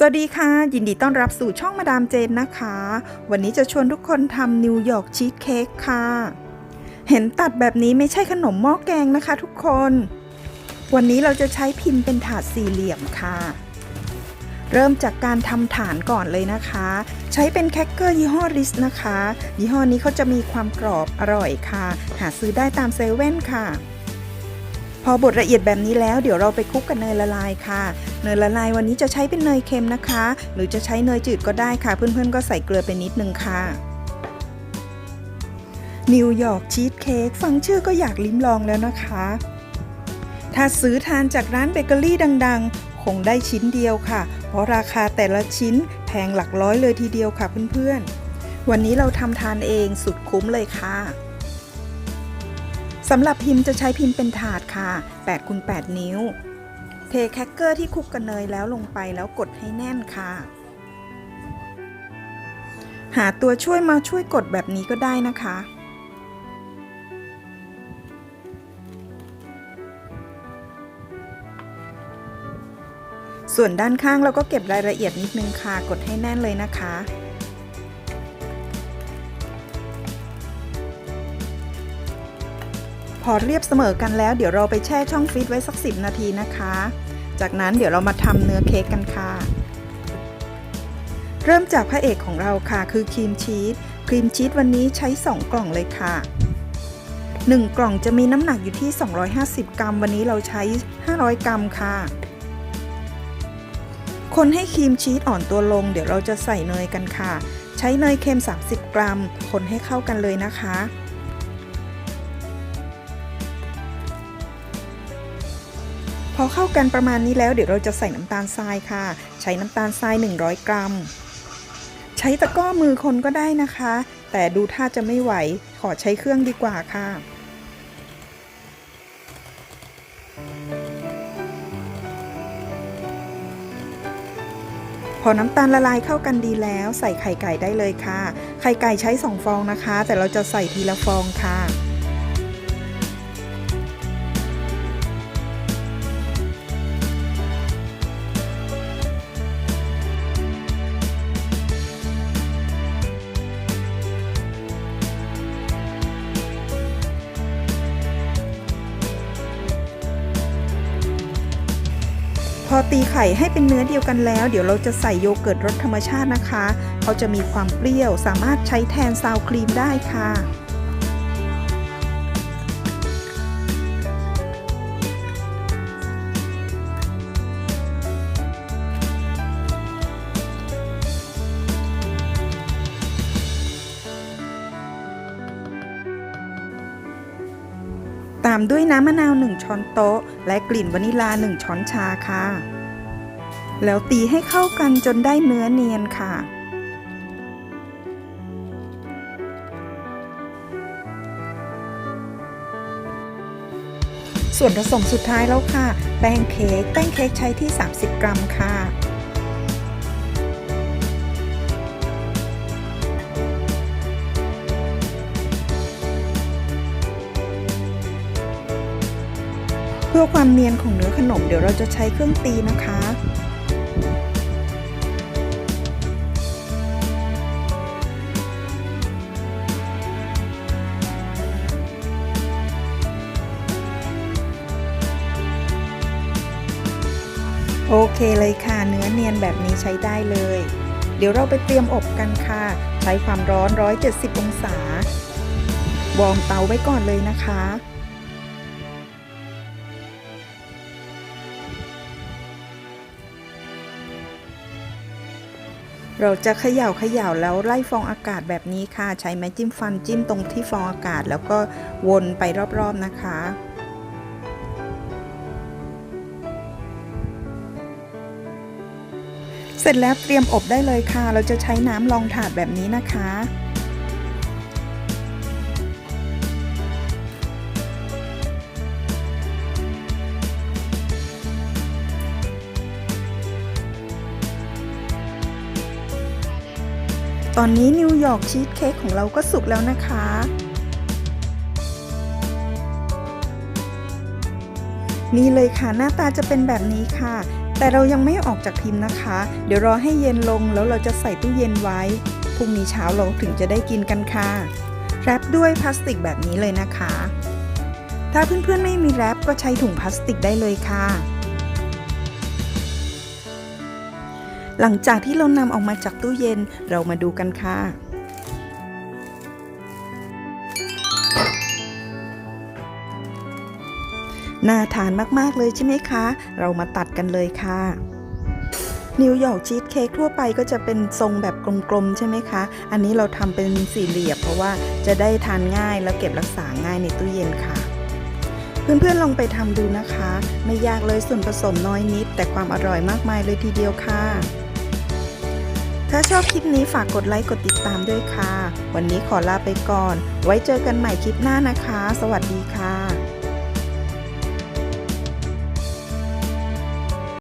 สวัสดีค่ะ ยินดีต้อนรับสู่ช่องมาดามเจนนะคะ วันนี้จะชวนทุกคนทำนิวยอร์กชีสเค้กค่ะ เห็นตัดแบบนี้ไม่ใช่ขนมหม้อแกงนะคะทุกคน วันนี้เราจะใช้พิมพ์เป็นถาดสี่เหลี่ยมค่ะ เริ่มจากการทำฐานก่อนเลยนะคะ ใช้เป็นแคคเกอร์ยี่ห้อริสนะคะ ยี่ห้อนี้เขาจะมีความกรอบอร่อยค่ะ หาซื้อได้ตามเซเว่นค่ะ อบดละเอียดแบบนี้แล้วเดี๋ยวเราไปคลุกกับเนยละลายค่ะ เนยละลายวันนี้จะใช้เป็นเนยเค็มนะคะ หรือจะใช้เนยจืดก็ได้ค่ะ เพื่อนๆก็ใส่เกลือไปนิดนึงค่ะนิวยอร์กชีสเค้กฟังชื่อก็อยากลิ้มลองแล้วนะคะ ถ้าซื้อทานจากร้านเบเกอรี่ดังๆ คงได้ชิ้นเดียวค่ะ เพราะราคาแต่ละชิ้นแพงหลักร้อยเลยทีเดียวค่ะเพื่อนๆ วันนี้เราทำทานเองสุดคุ้มเลยค่ะ สำหรับพิมพ์จะใช้พิมพ์เป็นถาดค่ะ8คูณ8นิ้ว เทแคคเกอร์ที่คลุกกับเนยแล้วลงไปแล้วกดให้แน่นค่ะ หาตัวช่วยมาช่วยกดแบบนี้ก็ได้นะคะส่วนด้านข้างเราก็เก็บรายละเอียดนิดนึงค่ะ กดให้แน่นเลยนะคะ อเรียบเสมอกันแล้ว เดี๋ยวเราไปแช่ช่องฟรีซไว้สัก 10 นาทีนะคะ จากนั้นเดี๋ยวเรามาทำเนื้อเค้กกันค่ะ เริ่มจากพระเอกของเราค่ะ คือครีมชีสครีมชีสวันนี้ใช้ 2 กล่องเลยค่ะ 1 กล่องจะมีน้ำหนักอยู่ที่ 250 กรัม วันนี้เราใช้ 500 กรัมค่ะ คนให้ครีมชีสอ่อนตัวลง เดี๋ยวเราจะใส่เนยกันค่ะ ใช้เนยเค็ม 30 กรัม คนให้เข้ากันเลยนะคะ พอเข้ากันประมาณนี้แล้วเดี๋ยวเราจะใส่น้ำตาลทรายค่ะ ใช้น้ำตาลทราย 100 กรัม ใช้ตะก้อมือคนก็ได้นะคะ แต่ดูท่าจะไม่ไหว ขอใช้เครื่องดีกว่าค่ะพอน้ำตาลละลายเข้ากันดีแล้ว ใส่ไข่ไก่ได้เลยค่ะ ไข่ไก่ใช้ 2 ฟองนะคะ แต่เราจะใส่ทีละฟองค่ะ พอตีไข่ให้เป็นเนื้อเดียวกันแล้ว เดี๋ยวเราจะใส่โยเกิร์ตรสธรรมชาตินะคะ เขาจะมีความเปรี้ยว สามารถใช้แทนซาวครีมได้ค่ะ ตามด้วยน้ำมะนาว 1 ช้อนโต๊ะ และกลิ่นวานิลา 1 ช้อนชาค่ะ แล้วตีให้เข้ากันจนได้เนื้อเนียนค่ะ ส่วนผสมสุดท้ายแล้วค่ะ แป้งเค้ก แป้งเค้กใช้ที่ 30 กรัมค่ะ เพื่อความเนียนของเนื้อขนมเดี๋ยวเราจะใช้เครื่องตีนะคะ โอเคเลยค่ะ เนื้อเนียนแบบนี้ใช้ได้เลย เดี๋ยวเราไปเตรียมอบกันค่ะ ใช้ความร้อน 170 องศาวอร์มเตาไว้ก่อนเลยนะคะ เราจะเขย่าเขย่าแล้วไล่ฟองอากาศแบบนี้ค่ะ ใช้ไม้จิ้มฟันจิ้มตรงที่ฟองอากาศ แล้วก็วนไปรอบๆนะคะเสร็จแล้วเตรียมอบได้เลยค่ะ เราจะใช้น้ำรองถาดแบบนี้นะคะ ตอนนี้นิวยอร์กชีสเค้กของเราก็สุกแล้วนะคะ นี่เลยค่ะหน้าตาจะเป็นแบบนี้ค่ะ แต่เรายังไม่ออกจากพิมพ์นะคะ เดี๋ยวรอให้เย็นลงแล้วเราจะใส่ตู้เย็นไว้พรุ่งนี้เช้าเราถึงจะได้กินกันค่ะแรปด้วยพลาสติกแบบนี้เลยนะคะ ถ้าเพื่อนๆไม่มีแรปก็ใช้ถุงพลาสติกได้เลยค่ะ หลังจากที่เรานำออกมาจากตู้เย็นเรามาดูกันค่ะน่าทานมาก ๆ เลยใช่ไหมคะ เรามาตัดกันเลยค่ะ นิวยอร์กชีสเค้กทั่วไปก็จะเป็นทรงแบบกลม ๆ ใช่ไหมคะ อันนี้เราทำเป็นสี่เหลี่ยมเพราะว่าจะได้ทานง่ายแล้วเก็บรักษาง่ายในตู้เย็นค่ะ เพื่อน ๆ ลองไปทำดูนะคะ ไม่ยากเลยส่วนผสมน้อยนิด แต่ความอร่อยมากมายเลยทีเดียวค่ะ ถ้าชอบคลิปนี้ฝากกดไลค์กดติดตามด้วยค่ะ วันนี้ขอลาไปก่อน ไว้เจอกันใหม่คลิปหน้านะคะ สวัสดีค่ะ